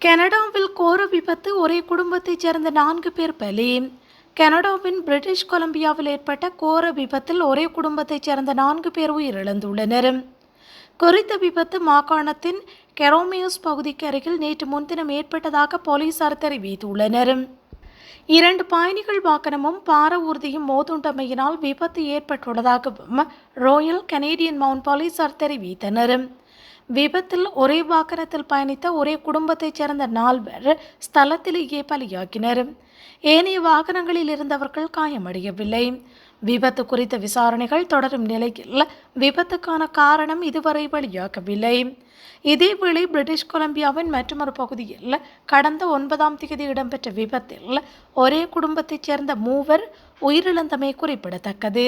கனடாவில் கோர விபத்து ஒரே குடும்பத்தைச் சேர்ந்த நான்கு பேர் பலி. கனடாவின் பிரிட்டிஷ் கொலம்பியாவில் ஏற்பட்ட கோர விபத்தில் ஒரே குடும்பத்தைச் சேர்ந்த நான்கு பேர் உயிரிழந்துள்ளனர். குறித்த விபத்து மாகாணத்தின் கெரோமியோஸ் பகுதிக்கு அருகில் நேற்று முன்தினம் ஏற்பட்டதாக போலீசார் தெரிவித்துள்ளனர். இரண்டு பயணிகள் வாகனமும் பார ஊர்தியும் மோதுண்டமையினால் விபத்து ஏற்பட்டுள்ளதாகவும் ராயல் கனேடியன் மவுண்ட் போலீசார் தெரிவித்தனர். விபத்தில் ஒரே வாகனத்தில் பயணித்த ஒரே குடும்பத்தைச் சேர்ந்த நால்வர் ஸ்தலத்திலேயே பலியாக்கினர். ஏனைய வாகனங்களில் இருந்தவர்கள் காயமடையவில்லை. விபத்து குறித்த விசாரணைகள் தொடரும் நிலையில் விபத்துக்கான காரணம் இதுவரை வெளியாகவில்லை. இதேவேளை பிரிட்டிஷ் கொலம்பியாவின் மற்றொரு பகுதியில் கடந்த ஒன்பதாம் தேதி இடம்பெற்ற விபத்தில் ஒரே குடும்பத்தைச் சேர்ந்த மூவர் உயிரிழந்தமை குறிப்பிடத்தக்கது.